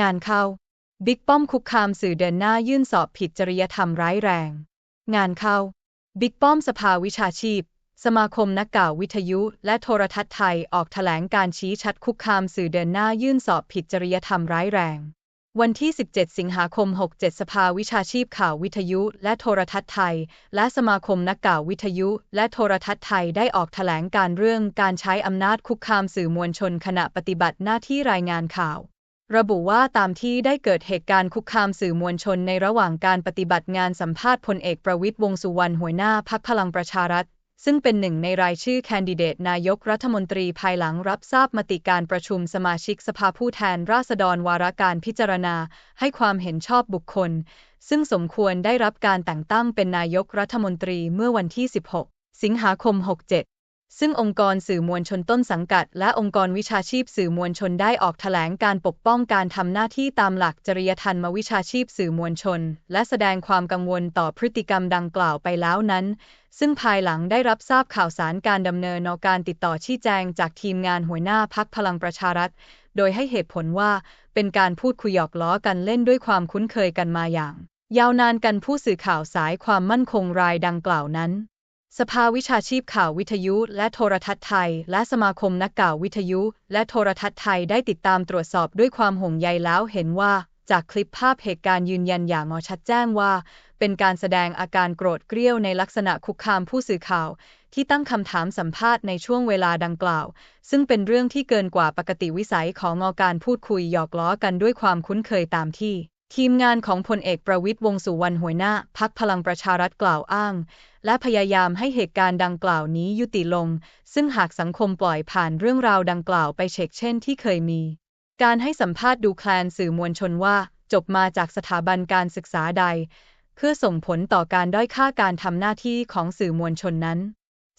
งานเข้า บิ๊กป้อมคุกคามสื่อเดินหน้ายื่นสอบผิดจริยธรรมร้ายแรง งานเข้า บิ๊กป้อมสภาวิชาชีพ สมาคมนักข่าววิทยุ และโทรทัศน์ไทยออกแถลงการชี้ชัดคุกคามสื่อเดินหน้ายื่นสอบผิดจริยธรรมร้ายแรง วันที่ 17 สิงหาคม 67 สภาวิชาชีพข่าววิทยุและโทรทัศน์ไทย และสมาคมนักข่าววิทยุ และโทรทัศน์ไทยได้ออกแถลงการเรื่องการใช้อำนาจคุกคามสื่อมวลชนขณะปฏิบัติหน้าที่รายงานข่าว ระบุว่าตามที่ได้เกิดเหตุการณ์คุกคามสื่อมวลชนในระหว่างการปฏิบัติงานสัมภาษณ์พลเอกประวิตรวงสุวรรณหัวหน้าพักพลังประชารัฐ ซึ่งเป็นหนึ่งในรายชื่อแคนดิเดตนายกรัฐมนตรีภายหลังรับทราบมติการประชุมสมาชิกสภาผู้แทนราษฎรวาระการพิจารณา ให้ความเห็นชอบบุคคล ซึ่งสมควรได้รับการแต่งตั้งเป็นนายกรัฐมนตรีเมื่อวันที่ 16 สิงหาคม 67 ซึ่งองค์กรสื่อมวลชนต้นสังกัด และองค์กรวิชาชีพสื่อมวลชนได้ออกแถลงการปกป้องการทำหน้าที่ตามหลักจริยธรรมวิชาชีพสื่อมวลชน และแสดงความกังวลต่อพฤติกรรมดังกล่าวไปแล้วนั้น ซึ่งภายหลังได้รับทราบข่าวสารการดำเนินการติดต่อชี้แจงจากทีมงานหัวหน้าพักพลังประชารัฐ โดยให้เหตุผลว่าเป็นการพูดคุยหยอกล้อกันเล่นด้วยความคุ้นเคยกันมาอย่าง ยาวนานกันผู้สื่อข่าวสายความมั่นคงรายดังกล่าวนั้น สภาวิชาชีพข่าววิทยุและโทรทัศน์ไทย และสมาคมนักข่าววิทยุและโทรทัศน์ไทยได้ติดตามตรวจสอบด้วยความห่วงใยแล้วเห็นว่า จากคลิปภาพเหตุการณ์ยืนยันอย่างอชัดแจ้งว่า เป็นการแสดงอาการโกรธเกรี้ยวในลักษณะคุกคามผู้สื่อข่าว ที่ตั้งคำถามสัมภาษณ์ในช่วงเวลาดังกล่าว ซึ่งเป็นเรื่องที่เกินกว่าปกติวิสัยของงอการพูดคุยหยอกล้อกันด้วยความคุ้นเคยตามที่ ทีมงานของพลเอกประวิตรวงสุวรรณหัวหน้าพักพลังประชารัฐกล่าวอ้าง และพยายามให้เหตุการณ์ดังกล่าวนี้ยุติลง ซึ่งหากสังคมปล่อยผ่านเรื่องราวดังกล่าวไปเช็คเช่นที่เคยมี การให้สัมภาษณ์ดูแคลนสื่อมวลชนว่า จบมาจากสถาบันการศึกษาใด เพื่อส่งผลต่อการด้อยค่าการทำหน้าที่ของสื่อมวลชนนั้น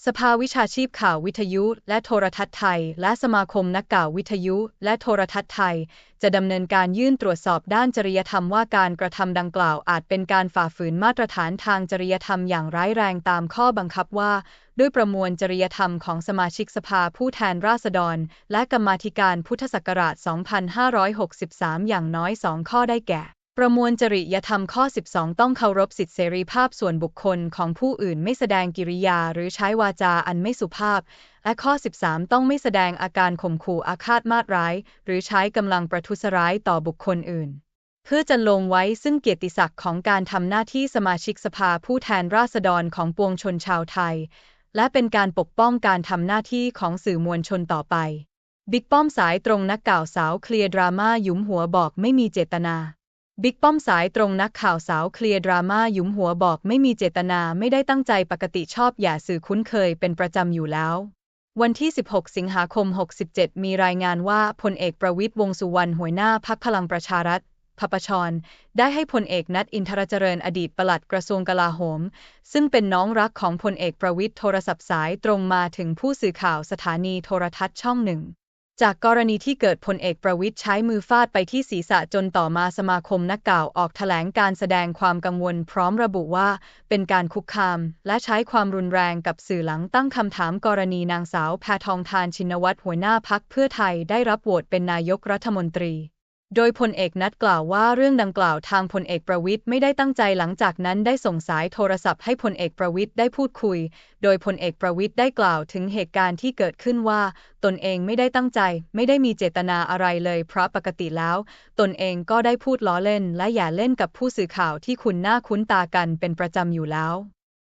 สภาวิชาชีพข่าววิทยุและโทรทัศน์ไทย และสมาคมนักข่าววิทยุและโทรทัศน์ไทย จะดำเนินการยื่นตรวจสอบด้านจริยธรรมว่าการกระทำดังกล่าวอาจเป็นการฝ่าฝืนมาตรฐานทางจริยธรรมอย่างร้ายแรงตามข้อบังคับว่า ด้วยประมวลจริยธรรมของสมาชิกสภาผู้แทนราษฎร และกรรมาธิการพุทธศักราช 2563 อย่างน้อย 2 ข้อได้แก่ ประมวลจริยธรรมข้อ 12 ต้องเคารพสิทธิเสรีภาพส่วนบุคคลของผู้อื่นไม่แสดงกิริยาหรือใช้วาจาอันไม่สุภาพ และข้อ 13 ต้องไม่แสดงอาการข่มขู่อาฆาตมาตร้าย หรือใช้กำลังประทุษร้ายต่อบุคคลอื่น เพื่อจะลงไว้ซึ่งเกียรติศักดิ์ของการทำหน้าที่สมาชิกสภาผู้แทนราษฎรของปวงชนชาวไทย และเป็นการปกป้องการทำหน้าที่ของสื่อมวลชนต่อไป บิ๊กป้อมสายตรงนักข่าวสาวเคลียร์ดราม่ายุมหัวบอกไม่มีเจตนา บิ๊กป้อมสายตรงนักข่าวสาวเคลียร์ดราม่าหยุมหัวบอกไม่มีเจตนาไม่ได้ตั้งใจปกติชอบอย่าสื่อคุ้นเคยเป็นประจำอยู่แล้ว วันที่ 16 สิงหาคม 67 มีรายงานว่าพลเอกประวิตรวงสุวรรณหัวหน้าพักพลังประชารัฐพปชร ได้ให้พลเอกนัทอินทรเจริญอดีตปลัดกระทรวงกลาโหม ซึ่งเป็นน้องรักของพลเอกประวิตรโทรศัพท์สายตรงมาถึงผู้สื่อข่าวสถานีโทรทัศน์ช่องหนึ่ง จากกรณีที่เกิดพลเอกประวิทย์ใช้มือฟาดไปที่ศีรษะจนต่อมาสมาคมนักข่าวออกแถลงการแสดงความกังวลพร้อมระบุว่า เป็นการคุกคาม และใช้ความรุนแรงกับสื่อหลังตั้งคำถามกรณีนางสาวแพทองทานชินวัตรหัวหน้าพักเพื่อไทยได้รับโหวตเป็นนายกรัฐมนตรี โดยพลเอกนัดกล่าวว่าเรื่องดังกล่าวทางพลเอกประวิตรไม่ได้ตั้งใจหลังจากนั้นได้ส่งสายโทรศัพท์ให้พลเอกประวิตรได้พูดคุย โดยพลเอกประวิตรได้กล่าวถึงเหตุการณ์ที่เกิดขึ้นว่า ตนเองไม่ได้ตั้งใจ ไม่ได้มีเจตนาอะไรเลยเพราะปกติแล้ว ตนเองก็ได้พูดล้อเล่น และอย่าเล่นกับผู้สื่อข่าวที่คุณหน้าคุ้นตากันเป็นประจำอยู่แล้ว